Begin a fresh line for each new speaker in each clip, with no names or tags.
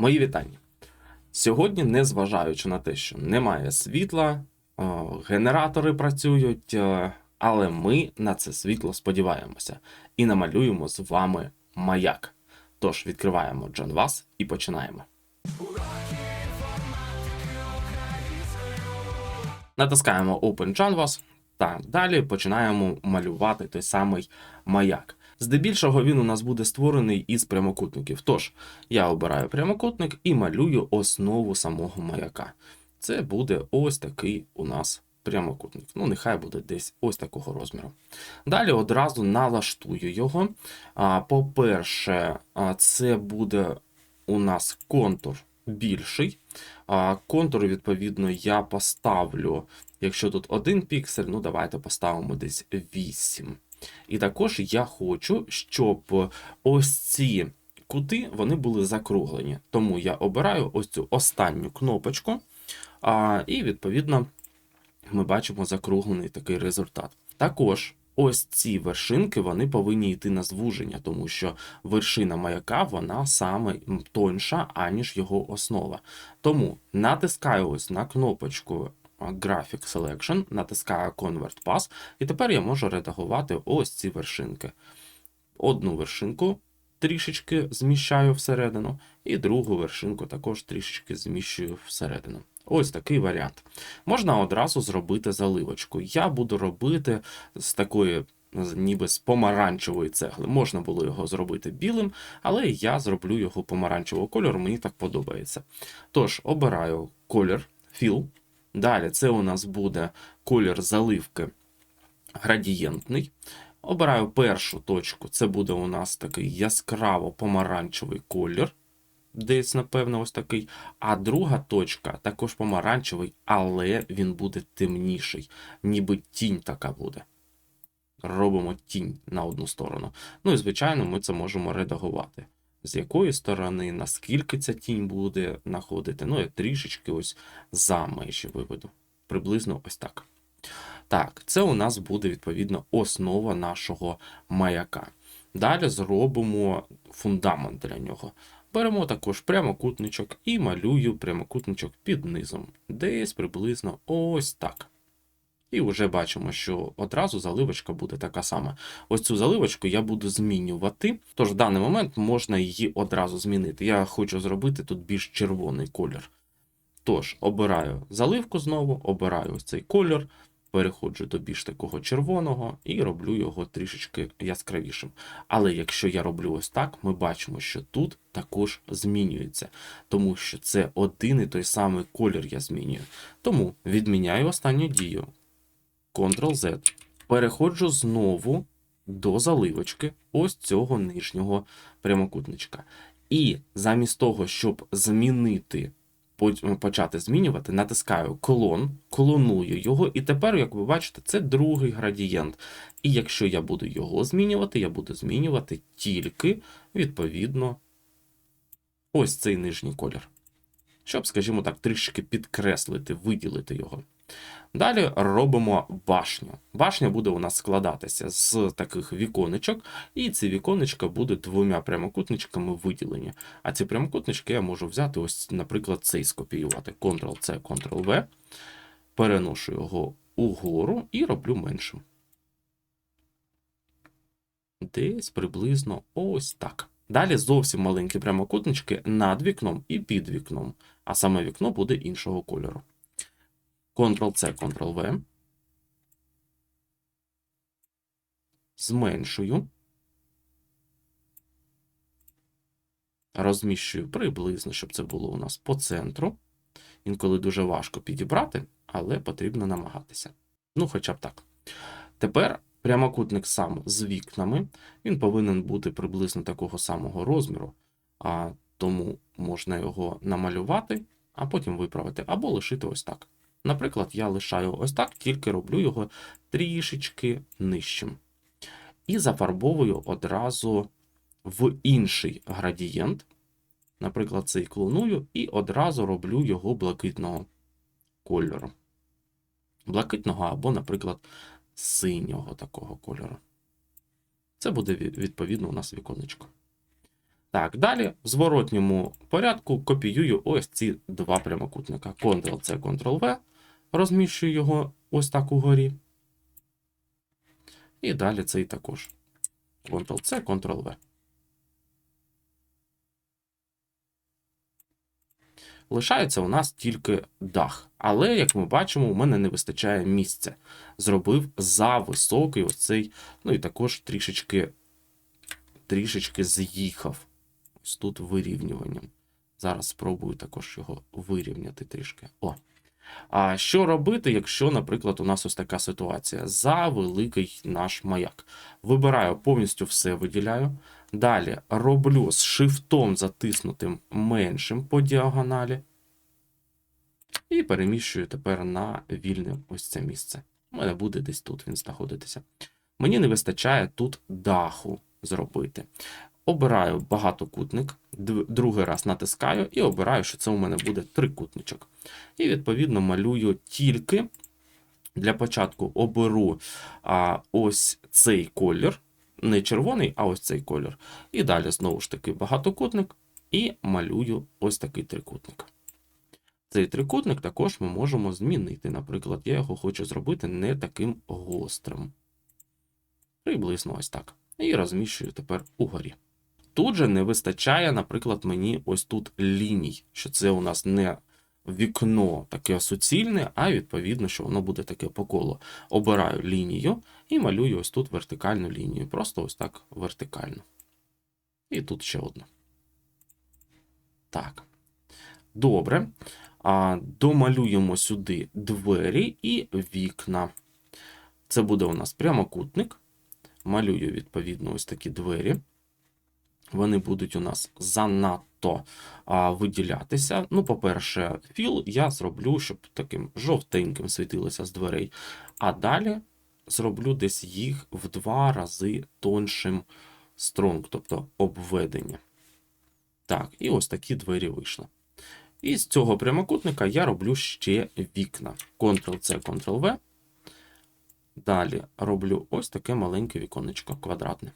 Мої вітання. Сьогодні, незважаючи на те, що немає світла, е, генератори працюють, е, але ми на це світло сподіваємося і намалюємо з вами маяк. Тож відкриваємо Canvas і починаємо. Натискаємо Open Canvas та далі починаємо малювати той самий маяк. Здебільшого він у нас буде створений із прямокутників. Тож я обираю прямокутник і малюю основу самого маяка. Це буде ось такий у нас прямокутник. Ну, нехай буде десь ось такого розміру. Далі одразу налаштую його. По-перше, це буде у нас контур більший. Контур, відповідно, я поставлю, якщо тут один піксель, ну давайте поставимо десь 8. І також я хочу, щоб ось ці кути вони були закруглені. Тому я обираю ось цю останню кнопочку, а, і, відповідно, ми бачимо закруглений такий результат. Також ось ці вершинки вони повинні йти на звуження, тому що вершина маяка вона саме тоньша, аніж його основа. Тому натискаю ось на кнопочку Graphic Selection, натискаю Convert Pass, і тепер я можу редагувати ось ці вершинки. Одну вершинку трішечки зміщаю всередину, і другу вершинку також трішечки зміщую всередину. Ось такий варіант. Можна одразу зробити заливочку. Я буду робити з такої. Ніби з помаранчевої цегли. Можна було його зробити білим, але я зроблю його помаранчевого кольору, мені так подобається. Тож, обираю колір, філ. Далі це у нас буде колір заливки градієнтний. Обираю першу точку, це буде у нас такий яскраво помаранчевий колір. Десь, напевно, ось такий. А друга точка також помаранчевий, але він буде темніший, ніби тінь така буде. Робимо тінь на одну сторону. Ну і, звичайно, ми це можемо редагувати. З якої сторони, наскільки ця тінь буде находити. Ну, я трішечки ось за межі виведу. Приблизно ось так. Так, це у нас буде, відповідно, основа нашого маяка. Далі зробимо фундамент для нього. Беремо також прямокутничок і малюю прямокутничок під низом. Десь приблизно ось так. І вже бачимо, що одразу заливочка буде така сама. Ось цю заливочку я буду змінювати. Тож в даний момент можна її одразу змінити. Я хочу зробити тут більш червоний колір. Тож, обираю заливку знову, обираю ось цей колір, переходжу до більш такого червоного і роблю його трішечки яскравішим. Але якщо я роблю ось так, ми бачимо, що тут також змінюється, тому що це один і той самий колір я змінюю. Тому відміняю останню дію. Ctrl-Z. Переходжу знову до заливочки ось цього нижнього прямокутничка. І замість того, щоб змінити, почати змінювати, натискаю колон, колоную його, і тепер, як ви бачите, це другий градієнт. І якщо я буду його змінювати, я буду змінювати тільки, відповідно, ось цей нижній колір. Щоб, скажімо так, трішки підкреслити, виділити його. Далі робимо башню. Башня буде у нас складатися з таких віконечок, і ці віконечка будуть двома прямокутничками виділені. А ці прямокутнички я можу взяти, ось, наприклад, цей скопіювати. Ctrl-C, Ctrl-V, переношу його угору і роблю меншим. Десь приблизно ось так. Далі зовсім маленькі прямокутнички над вікном і під вікном, а саме вікно буде іншого кольору. Ctrl-C, Ctrl-V. Зменшую. Розміщую приблизно, щоб це було у нас по центру. Інколи дуже важко підібрати, але потрібно намагатися. Ну, хоча б так. Тепер прямокутник сам з вікнами. Він повинен бути приблизно такого самого розміру, а тому можна його намалювати, а потім виправити, або лишити ось так. Наприклад, я лишаю ось так, тільки роблю його трішечки нижчим. І зафарбовую одразу в інший градієнт. Наприклад, цей клоную, і одразу роблю його блакитного кольору. Блакитного або, наприклад, синього такого кольору. Це буде відповідно у нас віконечко. Так, далі в зворотньому порядку копіюю ось ці два прямокутника. Ctrl-C, Ctrl-V. Розміщую його ось так угорі. І далі цей також. Ctrl-C, Ctrl-V. Лишається у нас тільки дах. Але, як ми бачимо, у мене не вистачає місця. Зробив за високий ось цей, ну і також трішечки, трішечки з'їхав. Ось тут вирівнюванням. Зараз спробую також його вирівняти трішки. О. А що робити, якщо, наприклад, у нас ось така ситуація? За великий наш маяк. Вибираю повністю все виділяю. Далі роблю з шифтом затиснутим меншим по діагоналі. І переміщую тепер на вільне ось це місце. У мене буде десь тут він знаходитися. Мені не вистачає тут даху зробити. Обираю багатокутник, другий раз натискаю і обираю, що це у мене буде трикутничок. І відповідно малюю тільки для початку оберу а, ось цей колір, не червоний, а ось цей колір. І далі знову ж таки багатокутник і малюю ось такий трикутник. Цей трикутник також ми можемо змінити. Наприклад, я його хочу зробити не таким гострим. Приблизно ось так. І розміщую тепер угорі. Тут же не вистачає, наприклад, мені ось тут ліній, що це у нас не вікно таке суцільне, а відповідно, що воно буде таке по колу. Обираю лінію і малюю ось тут вертикальну лінію. Просто ось так вертикально. І тут ще одну. Так. Добре. А, домалюємо сюди двері і вікна. Це буде у нас прямокутник. Малюю, відповідно, ось такі двері. Вони будуть у нас занадто а, виділятися. Ну, по-перше, філ я зроблю, щоб таким жовтеньким світилося з дверей. А далі зроблю десь їх в два рази тоншим стронг, тобто обведення. Так, і ось такі двері вийшли. І з цього прямокутника я роблю ще вікна. Ctrl-C, Ctrl-V. Далі роблю ось таке маленьке віконечко квадратне.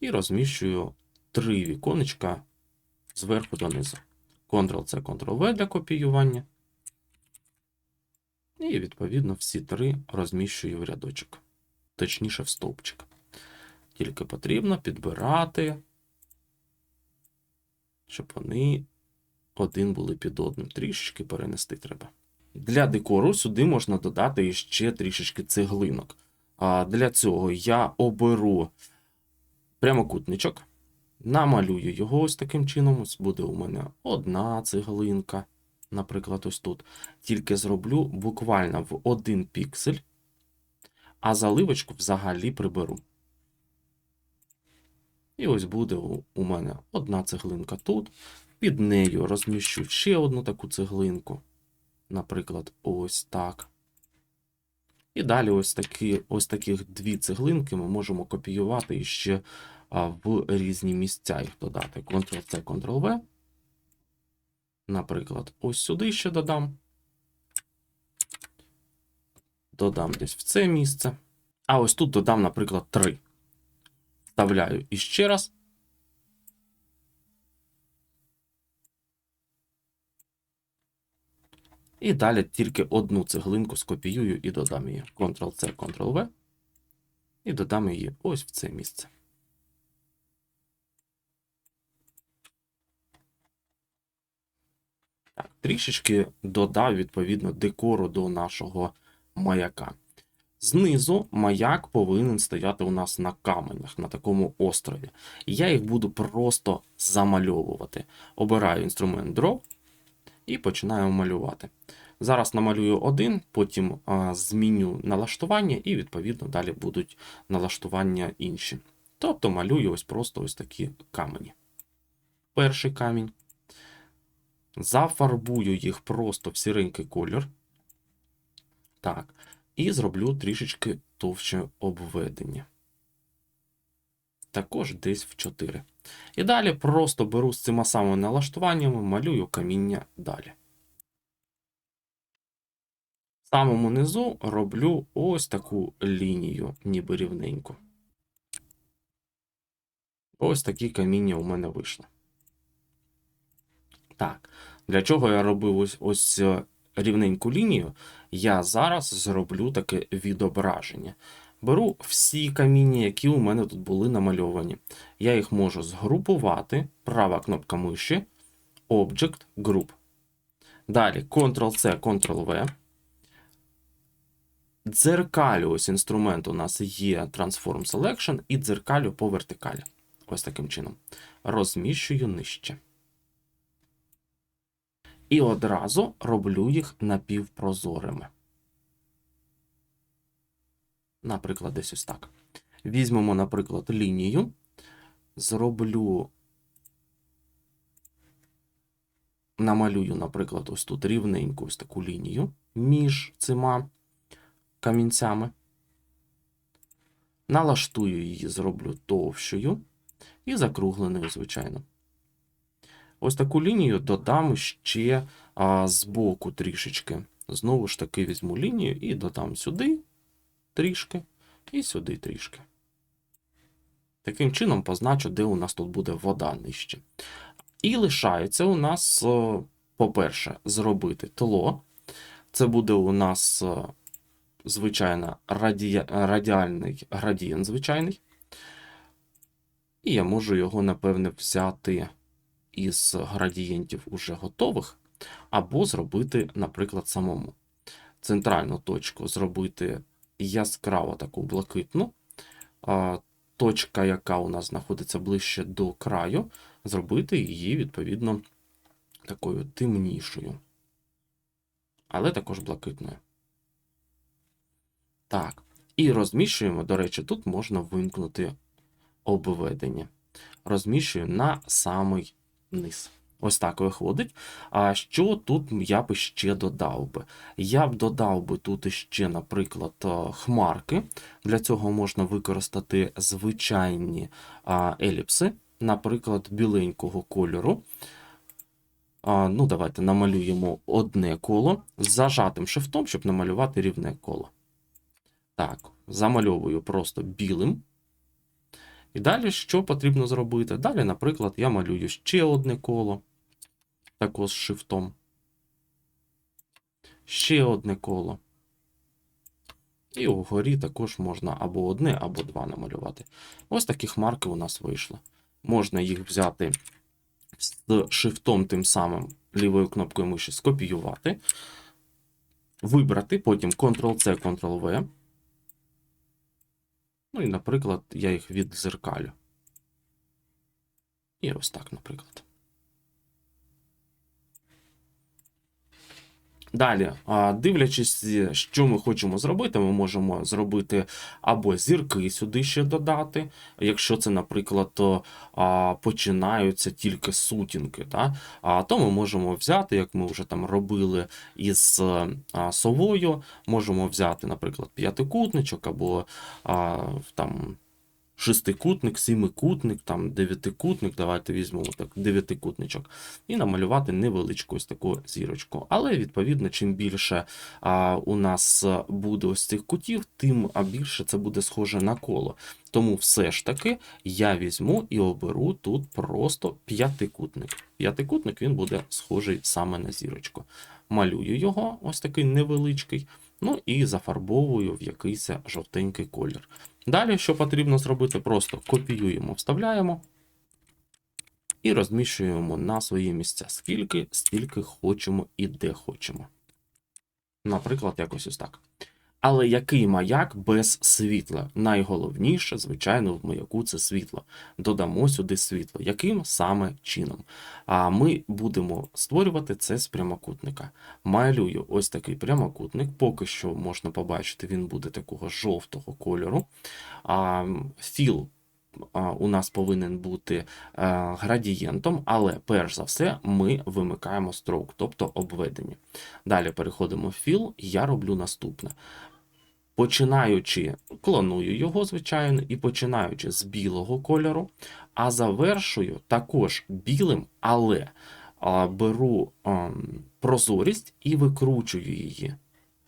І розміщую три віконечка зверху донизу. Ctrl-C, Ctrl-V для копіювання. І, відповідно, всі три розміщую в рядочок. Точніше, в стовпчик. Тільки потрібно підбирати, щоб вони один були під одним. Трішечки перенести треба. Для декору сюди можна додати ще трішечки цеглинок. А для цього я оберу прямокутничок, намалюю його ось таким чином. Ось буде у мене одна цеглинка, наприклад, ось тут. Тільки зроблю буквально в один піксель, а заливочку взагалі приберу. І ось буде у мене одна цеглинка тут. Під нею розміщу ще одну таку цеглинку. Наприклад, ось так. І далі ось такі, ось таких дві цеглинки ми можемо копіювати і ще в різні місця їх додати. Ctrl-C, Ctrl-V. Наприклад, ось сюди ще додам. Додам десь в це місце. А ось тут додам, наприклад, 3. Вставляю іще раз. І далі тільки одну цеглинку скопіюю і додам її. Ctrl-C, Ctrl-V. І додам її ось в це місце. Так, трішечки додав, відповідно, декору до нашого маяка. Знизу маяк повинен стояти у нас на каменях, на такому острові. Я їх буду просто замальовувати. Обираю інструмент Draw і починаю малювати. Зараз намалюю один, потім а, зміню налаштування, і, відповідно, далі будуть налаштування інші. Тобто малюю ось просто ось такі камені. Перший камінь. Зафарбую їх просто в сіренький колір. Так. І зроблю трішечки товще обведення. Також десь в 4. І далі просто беру з цими самими налаштуваннями, малюю каміння далі. В самому низу роблю ось таку лінію, ніби рівненьку. Ось такі каміння у мене вийшли. Так, для чого я робив ось, ось е, рівненьку лінію? Я зараз зроблю таке відображення. Беру всі каміння, які у мене тут були намальовані. Я їх можу згрупувати. Права кнопка миші, Object, Group. Далі Ctrl-C, Ctrl-V. Дзеркалю, ось інструмент у нас є Transform Selection і дзеркалю по вертикалі. Ось таким чином. Розміщую нижче. І одразу роблю їх напівпрозорими. Наприклад, десь ось так. Візьмемо, наприклад, лінію. Зроблю. Намалюю, наприклад, ось тут рівненьку ось таку лінію між цими камінцями. Налаштую її, зроблю товщою і закругленою, звичайно. Ось таку лінію додам ще а, з боку трішечки. Знову ж таки візьму лінію і додам сюди трішки, і сюди трішки. Таким чином позначу, де у нас тут буде вода нижче. І лишається у нас, е, по-перше, зробити тло. Це буде у нас, е, звичайно, раді... радіальний градієнт звичайний. І я можу його, напевне, взяти із градієнтів уже готових, або зробити, наприклад, самому. Центральну точку зробити яскраво таку блакитну. Точка, яка у нас знаходиться ближче до краю, зробити її, відповідно, такою темнішою. Але також блакитною. Так. І розміщуємо, до речі, тут можна вимкнути обведення. Розміщую на самий низ. Ось так виходить. А що тут я б ще додав би? Я б додав би тут ще, наприклад, е, хмарки. Для цього можна використати звичайні еліпси, наприклад, біленького кольору. Ну, Давайте намалюємо одне коло з зажатим шифтом, щоб намалювати рівне коло. Так, замальовую просто білим. І далі що потрібно зробити? Далі, наприклад, я малюю ще одне коло, також з шифтом. Ще одне коло. І угорі також можна або одне, або два намалювати. Ось такі хмарки у нас вийшли. Можна їх взяти з шифтом тим самим лівою кнопкою миші скопіювати, вибрати, потім Ctrl-C, Ctrl-V. Ну і, наприклад, я їх віддзеркалю. І ось так, наприклад. Далі, дивлячись, що ми хочемо зробити, ми можемо зробити або зірки сюди ще додати. Якщо це, наприклад, починаються тільки сутінки, та, то ми можемо взяти, як ми вже там робили із совою, можемо взяти, наприклад, п'ятикутничок або там шестикутник, сімикутник, там дев'ятикутник, давайте візьмемо так, дев'ятикутничок, і намалювати невеличку ось таку зірочку. Але, відповідно, чим більше а, у нас буде ось цих кутів, тим більше це буде схоже на коло. Тому все ж таки я візьму і оберу тут просто п'ятикутник. П'ятикутник він буде схожий саме на зірочку. Малюю його, ось такий невеличкий, ну і зафарбовую в якийсь жовтенький колір. Далі, що потрібно зробити, просто копіюємо, вставляємо і розміщуємо на свої місця, скільки, стільки хочемо і де хочемо. Наприклад, якось ось так. Але який маяк без світла? Найголовніше, звичайно, в маяку це світло. Додамо сюди світло. Яким саме чином? А ми будемо створювати це з прямокутника. Малюю ось такий прямокутник. Поки що можна побачити, він буде такого жовтого кольору. А, Філ у нас повинен бути е, градієнтом, але перш за все ми вимикаємо строк, тобто обведення. Далі переходимо в філ, я роблю наступне. Починаючи, клоную його, звичайно, і починаючи з білого кольору, а завершую також білим, але беру а, прозорість і викручую її.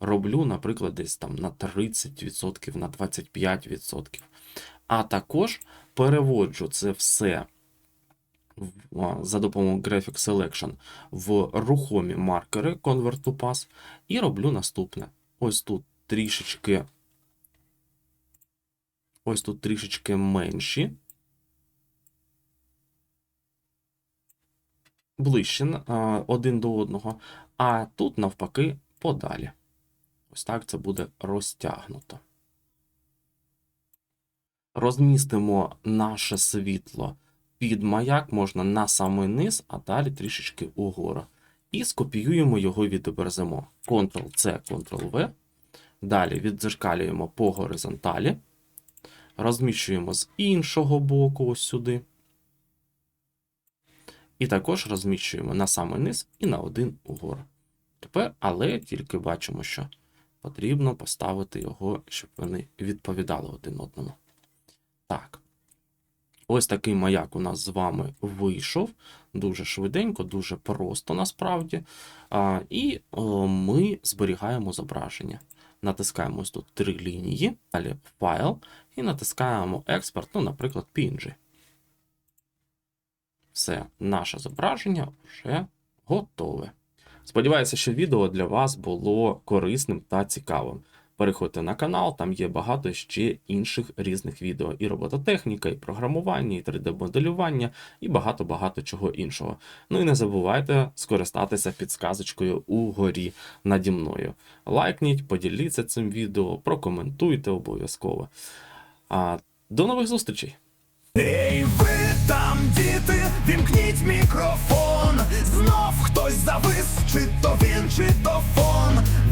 Роблю, наприклад, десь там на 30%, на 25%. А також переводжу це все за допомогою Graphic Selection в рухомі маркери Convert to Pass і роблю наступне. Ось тут трішечки. Ось тут трішечки менші. Ближче один до одного. А тут, навпаки, подалі. Ось так це буде розтягнуто. Розмістимо наше світло під маяк, можна на самий низ, а далі трішечки угору. І скопіюємо його відобразимо. Ctrl-C, Ctrl-V. Далі віддзеркалюємо по горизонталі. Розміщуємо з іншого боку, ось сюди. І також розміщуємо на самий низ і на один угору. Тепер, але тільки бачимо, що потрібно поставити його, щоб вони відповідали один одному. Так. Ось такий маяк у нас з вами вийшов. Дуже швиденько, дуже просто насправді. І ми зберігаємо зображення. Натискаємо ось тут три лінії, далі файл, і натискаємо експорт, ну, наприклад, PNG. Все, наше зображення вже готове. Сподіваюся, що відео для вас було корисним та цікавим. Переходьте на канал, там є багато ще інших різних відео. І робототехніка, і програмування, і 3D-моделювання, і багато-багато чого іншого. Ну і не забувайте скористатися підсказочкою угорі наді мною. Лайкніть, поділіться цим відео, прокоментуйте обов'язково. А, до нових зустрічей!
Ей, ви там, діти, вімкніть мікрофон. Знов хтось завис, чи то він, чи то фон.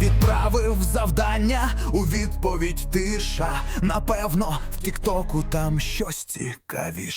Відправив завдання у відповідь тиша. Напевно, в Тіктоку там щось цікавіше.